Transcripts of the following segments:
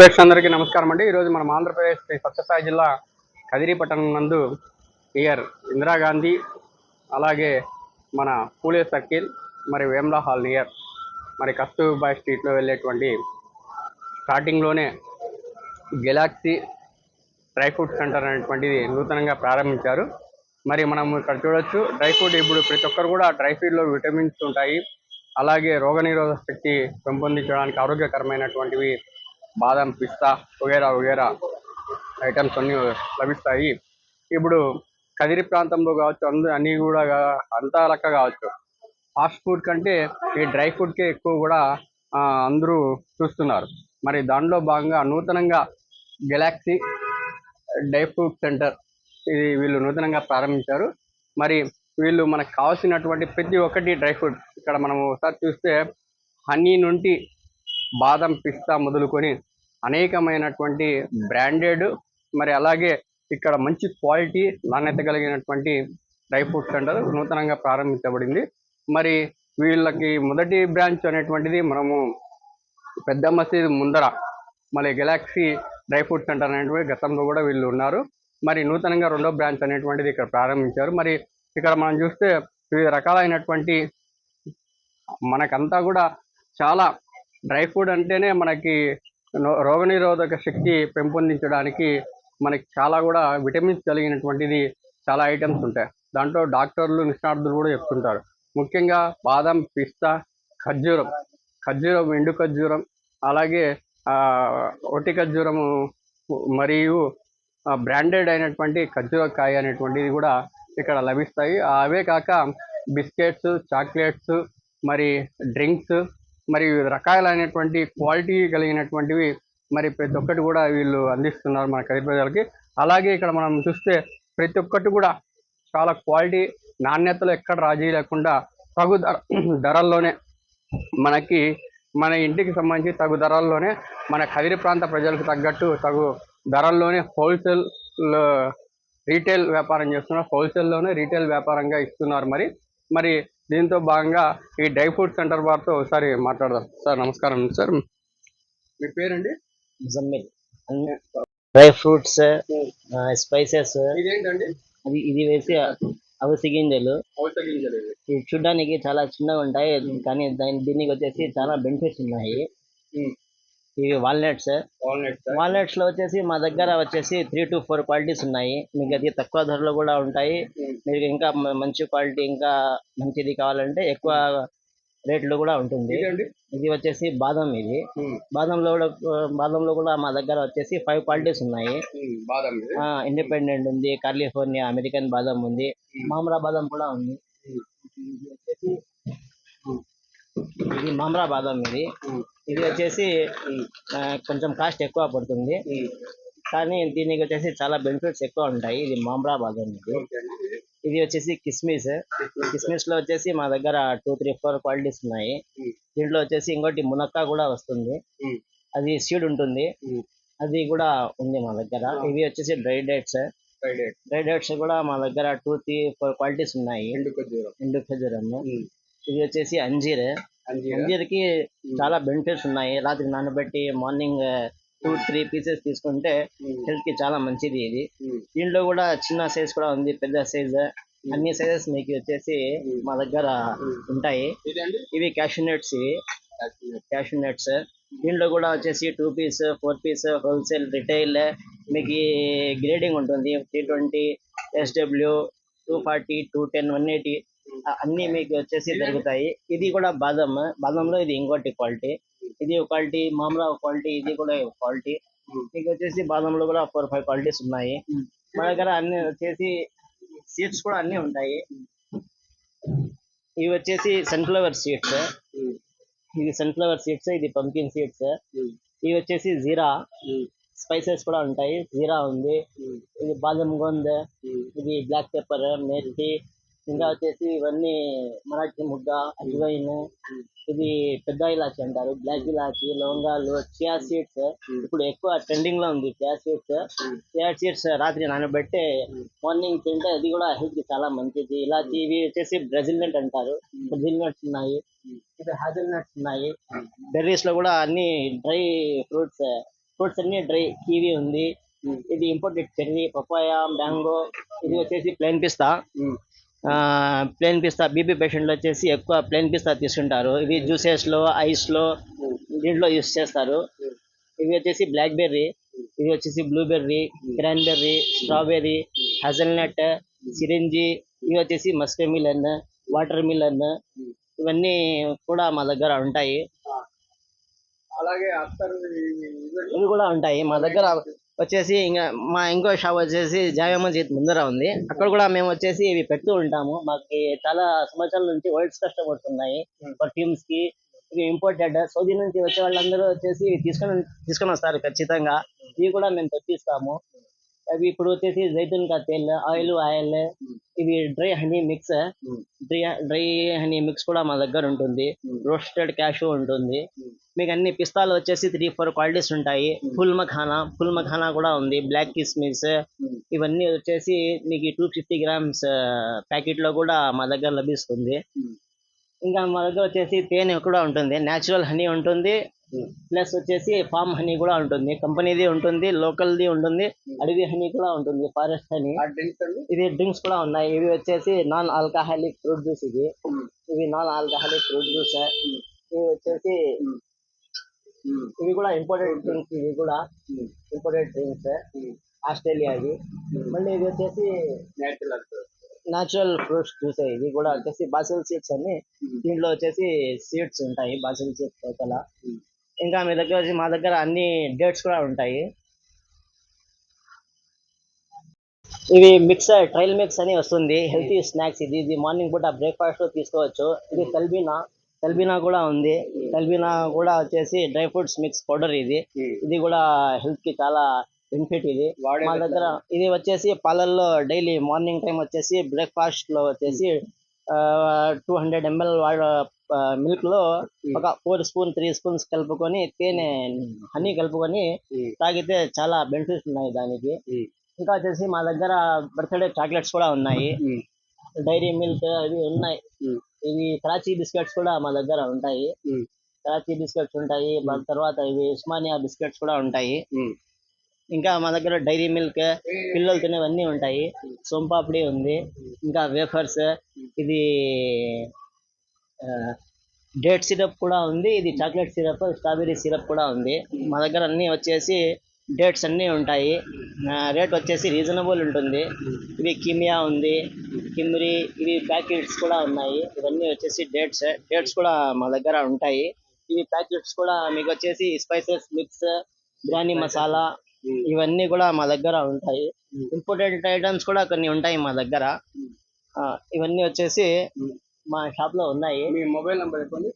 ప్రేక్షకులందరికీ నమస్కారం అండి. ఈరోజు మనం ఆంధ్రప్రదేశ్ శ్రీ సత్యసాయి జిల్లా కదిరిపట్టణం నందు ఇయర్ ఇందిరాగాంధీ అలాగే మన పూలే సర్కిల్ మరి వేమ్లా హాల్ నియర్ మరి కస్తూర్బాయ్ స్ట్రీట్లో వెళ్ళేటువంటి స్టార్టింగ్లోనే గెలాక్సీ డ్రై ఫ్రూట్ సెంటర్ అనేటువంటిది నూతనంగా ప్రారంభించారు. మరి మనం ఇక్కడ చూడొచ్చు డ్రై ఫ్రూట్ ఇప్పుడు ప్రతి ఒక్కరు కూడా డ్రై ఫ్రూట్లో విటమిన్స్ ఉంటాయి. అలాగే రోగనిరోధక శక్తి పెంపొందించడానికి ఆరోగ్యకరమైనటువంటివి బాదం పిస్తా వగేరా వగేరా ఐటమ్స్ అన్నీ లభిస్తాయి. ఇప్పుడు కదిరి ప్రాంతంలో కావచ్చు అందు అన్నీ కూడా అంతా లెక్క కావచ్చు. ఫాస్ట్ ఫుడ్ కంటే ఈ డ్రై ఫుడ్కే ఎక్కువ కూడా ఆ, అందరూ చూస్తున్నారు. మరి దానిలో భాగంగా నూతనంగా గెలాక్సీ డ్రై ఫ్రూట్ సెంటర్ ఇది వీళ్ళు నూతనంగా ప్రారంభించారు. మరి వీళ్ళు మనకు కావాల్సినటువంటి ప్రతి ఒక్కటి డ్రై ఫ్రూట్ ఇక్కడ మనం ఒకసారి చూస్తే హనీ నుండి బాదం పిస్తా మొదలుకొని అనేకమైనటువంటి బ్రాండెడ్ మరి అలాగే ఇక్కడ మంచి క్వాలిటీ నాణ్యత కలిగినటువంటి డ్రై ఫ్రూట్ సెంటర్ నూతనంగా ప్రారంభించబడింది. మరి వీళ్ళకి మొదటి బ్రాంచ్ అనేటువంటిది మనము పెద్ద మసీద్ ముందర మళ్ళీ గెలాక్సీ డ్రై ఫ్రూట్ సెంటర్ అనేటువంటి గతంలో కూడా వీళ్ళు ఉన్నారు. మరి నూతనంగా రెండో బ్రాంచ్ అనేటువంటిది ఇక్కడ ప్రారంభించారు. మరి ఇక్కడ మనం చూస్తే వివిధ రకాలైనటువంటి మనకంతా కూడా చాలా డ్రై ఫ్రూట్ అంటేనే మనకి రోగనిరోధక శక్తి పెంపొందించడానికి మనకి చాలా కూడా విటమిన్స్ కలిగినటువంటిది చాలా ఐటమ్స్ ఉంటాయి. దాంట్లో డాక్టర్లు నిష్ణార్థులు కూడా చెప్తుంటారు. ముఖ్యంగా బాదం పిస్తా ఖర్జూరం. ఖర్జూరం ఎండు ఖర్జూరం అలాగే ఒట్టి ఖర్జూరము మరియు బ్రాండెడ్ అయినటువంటి ఖర్జూరకాయ అనేటువంటిది కూడా ఇక్కడ లభిస్తాయి. అవే కాక బిస్కెట్స్ చాక్లెట్స్ మరి డ్రింక్స్ మరి వివిధ రకాలైనటువంటి క్వాలిటీ కలిగినటువంటివి మరి ప్రతి ఒక్కటి కూడా వీళ్ళు అందిస్తున్నారు మన కదిరి ప్రజలకి అలాగే ఇక్కడ మనం చూస్తే ప్రతి ఒక్కటి కూడా చాలా క్వాలిటీ నాణ్యతలో ఎక్కడ రాజీ లేకుండా తగు ధర ధరల్లోనే మనకి మన ఇంటికి సంబంధించి తగు ధరల్లోనే మన కదిరి ప్రాంత ప్రజలకు తగ్గట్టు తగు ధరల్లోనే హోల్సేల్ రీటైల్ వ్యాపారం చేస్తున్నారు. హోల్సేల్లోనే రీటైల్ వ్యాపారంగా ఇస్తున్నారు మరి. మరి దీంతో భాగంగా ఈ డ్రై ఫ్రూట్ సెంటర్ వారితో ఒకసారి మాట్లాడదాం. సార్ నమస్కారం సార్. మీ పేరండి? జమ్మిల్. డ్రై ఫ్రూట్స్ స్పైసెస్ ఇదేంటండి? అది ఇది వేసి అవిసి గింజలు. ఇవి. చూడడానికి చాలా చిన్నగా ఉంటాయి కానీ దాని దీనికి వచ్చేసి చాలా బెనిఫిట్స్ ఉన్నాయి. ఇవి వాల్నట్స్ వాల్నట్స్లో వచ్చేసి మా దగ్గర వచ్చేసి త్రీ టు ఫోర్ క్వాలిటీస్ ఉన్నాయి. మీకు అది తక్కువ ధరలో కూడా ఉంటాయి. ఉమ్. మీకు ఇంకా మంచి క్వాలిటీ ఇంకా మంచిది కావాలంటే ఎక్కువ రేట్లో కూడా ఉంటుంది. ఇది వచ్చేసి బాదం ఇది. ఉమ్. బాదంలో కూడా బాదంలో కూడా మా దగ్గర వచ్చేసి ఫైవ్ క్వాలిటీస్ ఉన్నాయి. ఆ, ఇండిపెండెంట్ ఉంది కాలిఫోర్నియా అమెరికన్ బాదం ఉంది మామ్రా బాదం కూడా ఉంది. వచ్చేసి మామ్రా బాదం ఇది. ఇది వచ్చేసి కొంచెం కాస్ట్ ఎక్కువ పడుతుంది. కానీ దీనికి వచ్చేసి చాలా బెనిఫిట్స్ ఎక్కువ ఉంటాయి. ఇది మామ్రా బాదం ఇది. ఇది వచ్చేసి కిస్మిస్. కిస్మిస్లో వచ్చేసి మా దగ్గర టూ త్రీ ఫోర్ క్వాలిటీస్ ఉన్నాయి. దీంట్లో వచ్చేసి ఇంకోటి మునక్కా కూడా వస్తుంది. అది సీడ్ ఉంటుంది. అది కూడా ఉంది మా దగ్గర. ఇవి వచ్చేసి డ్రై డేట్స్ డ్రై డేట్స్ కూడా మా దగ్గర టూ త్రీ ఫోర్ క్వాలిటీస్ ఉన్నాయి. ఎండు ఉమ్. ఇది వచ్చేసి అంజీరా. అంజీర్కి చాలా బెనిఫిట్స్ ఉన్నాయి. రాత్రి నానబెట్టి మార్నింగ్ టూ త్రీ పీసెస్ తీసుకుంటే. హెల్త్కి చాలా మంచిది ఇది. దీంట్లో కూడా చిన్న సైజ్ కూడా ఉంది పెద్ద సైజ్. అన్ని సైజెస్ మీకు వచ్చేసి మా దగ్గర ఉంటాయి. ఇవి క్యాషూ నట్స్. ఇవి క్యాషూ నట్స్. దీంట్లో కూడా వచ్చేసి two piece four piece wholesale retail. మీకు గ్రేడింగ్ ఉంటుంది. Three twenty SW two forty two ten one eighty. అన్ని మీకు వచ్చేసి దొరుకుతాయి. ఇది కూడా బాదం. బాదంలో ఇది ఇంకోటి క్వాలిటీ. ఇది ఒక క్వాలిటీ మామూలు ఒక క్వాలిటీ ఇది కూడా క్వాలిటీ. మీకు వచ్చేసి బాదంలో కూడా ఫోర్ ఫైవ్ క్వాలిటీస్ ఉన్నాయి. మా దగ్గర అన్ని వచ్చేసి సీడ్స్ కూడా అన్ని ఉంటాయి. ఇవి వచ్చేసి సన్ఫ్లవర్ సీడ్స్. ఇది సన్ఫ్లవర్ సీడ్స్ ఇది పంకిన్ సీడ్స్. ఇవి వచ్చేసి జీరా. స్పైసెస్ కూడా ఉంటాయి. జీరా ఉంది. ఇది బాదం గోంద్. ఇది బ్లాక్ పెప్పర్ మేథి ఇంకా వచ్చేసి ఇవన్నీ మరాఠీ ముగ్గ అజ్వైన్ ఇది పెద్ద ఇలాచి అంటారు బ్లాక్ ఇలాచి లవంగాలు చియా సీడ్స్ ఇప్పుడు ఎక్కువ ట్రెండింగ్లో ఉంది చియా సీడ్స్ చియా సీడ్స్ రాత్రి నానబెట్టి మార్నింగ్ తింటే అది కూడా హెల్త్కి చాలా మంచిది. ఇలాచి ఇవి వచ్చేసి బ్రెజిల్ నట్ అంటారు. బ్రెజిల్ నట్స్ ఉన్నాయి. ఇది హాజల్ నట్స్ ఉన్నాయి. బెర్రీస్లో కూడా అన్ని డ్రై ఫ్రూట్స్ ఫ్రూట్స్ అన్ని డ్రై కీవీ ఉంది. ఇది ఇంపోర్టెడ్ చెర్రీ పపాయ మ్యాంగో ఇది వచ్చేసి ప్లెయిన్ పిస్తా ప్లెయిన్ పిస్తా బీపీ పేషెంట్లు వచ్చేసి ఎక్కువ ప్లెయిన్ పిస్తా తీసుకుంటారు. ఇవి జ్యూసెస్లో ఐస్లో దీంట్లో యూస్ చేస్తారు. ఇవి వచ్చేసి బ్లాక్ బెర్రీ ఇది వచ్చేసి బ్లూబెర్రీ క్రాన్బెర్రీ స్ట్రాబెర్రీ హజల్నట్ సిరింజి ఇవి వచ్చేసి మస్క్ మిలన్ వాటర్ మిలన్ ఇవన్నీ కూడా మా దగ్గర ఉంటాయి. అలాగే ఇవి కూడా ఉంటాయి. మా దగ్గర వచ్చేసి ఇంకా మా ఇంకో షాప్ వచ్చేసి జావే మస్జిద్ ముందర ఉంది. అక్కడ కూడా మేము వచ్చేసి ఇవి పెడుతూ ఉంటాము. మాకు చాలా సంవత్సరాల నుంచి వరల్డ్స్ కస్టమర్స్ ఉన్నాయి పర్ఫ్యూమ్స్కి ఇవి ఇంపోర్టెడ్ సౌదీ నుంచి వచ్చే వాళ్ళందరూ వచ్చేసి తీసుకొని తీసుకొని వస్తారు ఖచ్చితంగా. ఇవి కూడా మేము తెప్పిస్తాము. అవి ఇప్పుడు వచ్చేసి జైతున్ కా తేల్ ఆయిల్ ఆయిల్ ఇవి dry honey mix. Dry dry honey mix కూడా మా దగ్గర ఉంటుంది. రోస్టెడ్ క్యాషు ఉంటుంది. మీకు అన్ని పిస్తాలు వచ్చేసి త్రీ ఫోర్ క్వాలిటీస్ ఉంటాయి. ఫుల్ మఖానా ఫుల్ మఖానా కూడా ఉంది. బ్లాక్ కిస్మిస్ ఇవన్నీ వచ్చేసి మీకు టూ ఫిఫ్టీ గ్రామ్స్ ప్యాకెట్లో కూడా మా దగ్గర లభిస్తుంది. ఇంకా మా దగ్గర వచ్చేసి తేనె కూడా ఉంటుంది. నేచురల్ హనీ ఉంటుంది. ప్లస్ వచ్చేసి ఫామ్ హనీ కూడా ఉంటుంది. కంపెనీది ఉంటుంది లోకల్ది ఉంటుంది అడవి హనీ కూడా ఉంటుంది ఫారెస్ట్ హనీ. ఇది డ్రింక్స్ కూడా ఉన్నాయి. ఇవి వచ్చేసి నాన్ ఆల్కహాలిక్ ఫ్రూట్ జ్యూస్ ఇది. ఇవి నాన్ ఆల్కహాలిక్ ఫ్రూట్ జ్యూస్. ఇవి వచ్చేసి ఇవి కూడా ఇంపోర్టెడ్ డ్రింక్స్ ఇవి కూడా. Imported drinks. ఆస్ట్రేలియావి మళ్ళీ ఇది వచ్చేసి నేచురల్ న్యాచురల్ ఫ్రూట్స్ జ్యూస్ ఇవి కూడా వచ్చేసి బాసిల్ సీడ్స్ అని దీంట్లో వచ్చేసి సీడ్స్ ఉంటాయి బాసిల్ సీడ్స్ లోపల. ఇంకా మీ దగ్గర వచ్చి మా దగ్గర అన్ని డేట్స్ కూడా ఉంటాయి. ఇవి మిక్స్ ట్రైల్ మిక్స్ అని వస్తుంది. హెల్తీ స్నాక్స్ ఇది. ఇది మార్నింగ్ పూట బ్రేక్ఫాస్ట్లో తీసుకోవచ్చు. ఇది తల్బీనా. తల్బీనా కూడా ఉంది. తల్బీనా కూడా వచ్చేసి డ్రై ఫ్రూట్స్ మిక్స్ పౌడర్ ఇది. ఇది కూడా హెల్త్కి చాలా బెనిఫిట్ ఇది. మా దగ్గర ఇది వచ్చేసి పాలల్లో డైలీ మార్నింగ్ టైం వచ్చేసి బ్రేక్ఫాస్ట్లో వచ్చేసి టూ హండ్రెడ్ ఎంఎల్ మిల్క్లో ఒక ఫోర్ స్పూన్ త్రీ స్పూన్స్ కలుపుకొని తేనె హనీ కలుపుకొని తాగితే చాలా బెనిఫిట్స్ ఉన్నాయి దానికి. ఇంకా వచ్చేసి మా దగ్గర బర్త్డే చాక్లెట్స్ కూడా ఉన్నాయి. డైరీ మిల్క్ అవి ఉన్నాయి. ఇవి కరాచీ బిస్కెట్స్ కూడా మా దగ్గర ఉంటాయి. కరాచీ బిస్కెట్స్ ఉంటాయి. తర్వాత ఇవి ఉస్మానియా బిస్కెట్స్ కూడా ఉంటాయి. ఇంకా మా దగ్గర డైరీ మిల్క్ పిల్లలు తినేవన్నీ ఉంటాయి. సోంపాపిడి ఉంది. ఇంకా వేఫర్స్ ఇది డేట్ సిరప్ కూడా ఉంది. ఇది చాక్లెట్ సిరప్ స్ట్రాబెరీ సిరప్ కూడా ఉంది. మా దగ్గర అన్ని వచ్చేసి డేట్స్ అన్నీ ఉంటాయి. రేట్ వచ్చేసి రీజనబుల్ ఉంటుంది. ఇది కిమియా ఉంది. కిమ్రి ఇవి ప్యాకెట్స్ కూడా ఉన్నాయి. ఇవన్నీ వచ్చేసి డేట్స్ డేట్స్ కూడా మా దగ్గర ఉంటాయి. ఇవి ప్యాకెట్స్ కూడా మీకు వచ్చేసి స్పైసెస్ మిక్స్ బిర్యానీ మసాలా ఇవన్నీ కూడా మా దగ్గర ఉంటాయి. ఇంపోర్టెడ్ ఐటమ్స్ కూడా కొన్ని ఉంటాయి మా దగ్గర. ఆ, ఇవన్నీ వచ్చేసి మా షాప్లో ఉన్నాయి. మీ మొబైల్ నెంబర్ చెప్పండి.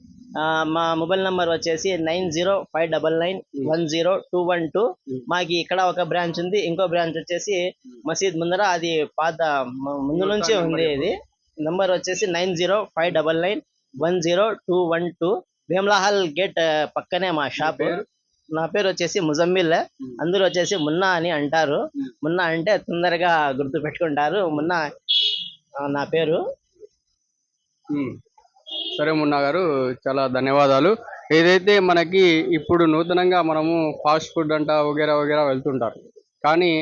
మా మొబైల్ నంబర్ వచ్చేసి nine zero five double nine one zero two one two. మాకి ఇక్కడ ఒక బ్రాంచ్ ఉంది. ఇంకో బ్రాంచ్ వచ్చేసి మసీద్ ముందర అది పాత ముందు నుంచి ఉంది ఇది. నంబర్ వచ్చేసి nine zero five double nine one zero two one two. Bhimlahal gate పక్కనే మా షాప్. నా పేరు వచ్చేసి ముజమ్మిల్. అందరూ వచ్చేసి మున్నా అని అంటారు. మున్నా అంటే తొందరగా గుర్తు పెట్టుకుంటారు మున్నా నా పేరు. సరే మున్నా గారు చాలా ధన్యవాదాలు. ఏదైతే మనకి ఇప్పుడు నూతనంగా మనము ఫాస్ట్ ఫుడ్ అంట వగేరా వగేరా వెళ్తుంటారు. కానీ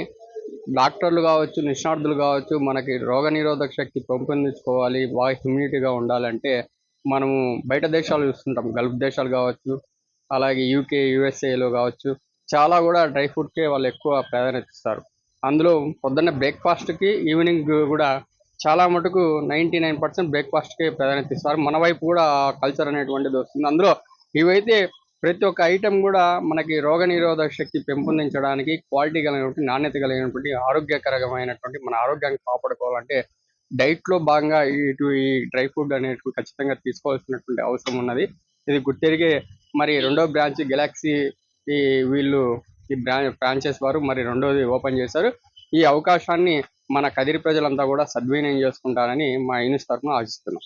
డాక్టర్లు కావచ్చు నిష్ణార్థులు కావచ్చు మనకి రోగ నిరోధక శక్తి పెంపొందించుకోవాలి బాగా హ్యూమిడిటీగా ఉండాలంటే మనము బయట దేశాలు చూస్తుంటాం. గల్ఫ్ దేశాలు కావచ్చు అలాగే యూకే యుఎస్ఏలో కావచ్చు చాలా కూడా డ్రై ఫ్రూట్కే వాళ్ళు ఎక్కువ ప్రాధాన్యత ఇస్తారు. అందులో పొద్దున్న బ్రేక్ఫాస్ట్కి ఈవినింగ్ కూడా చాలా మటుకు నైంటీ నైన్ పర్సెంట్ బ్రేక్ఫాస్ట్కే ప్రాధాన్యత ఇస్తారు. మన వైపు కూడా కల్చర్ అనేటువంటిది వస్తుంది. అందులో ఇవైతే ప్రతి ఒక్క ఐటెం కూడా మనకి రోగనిరోధక శక్తి పెంపొందించడానికి క్వాలిటీ కలిగినటువంటి నాణ్యత కలిగినటువంటి ఆరోగ్యకరమైనటువంటి మన ఆరోగ్యాన్ని కాపాడుకోవాలంటే డైట్లో భాగంగా ఇటు ఈ డ్రై ఫ్రూట్ అనేటువంటి ఖచ్చితంగా తీసుకోవాల్సినటువంటి అవసరం ఉన్నది. ఇది గుర్తెరిగే మరి రెండో బ్రాంచ్ గెలాక్సీ ఈ వీళ్ళు ఈ బ్రాంచ్ వారు మరి రెండోది ఓపెన్ చేశారు. ఈ అవకాశాన్ని మన కదిరి ప్రజలంతా కూడా సద్వినియోగం చేసుకుంటారని మా యూనిస్ తరఫున ఆశిస్తున్నాం.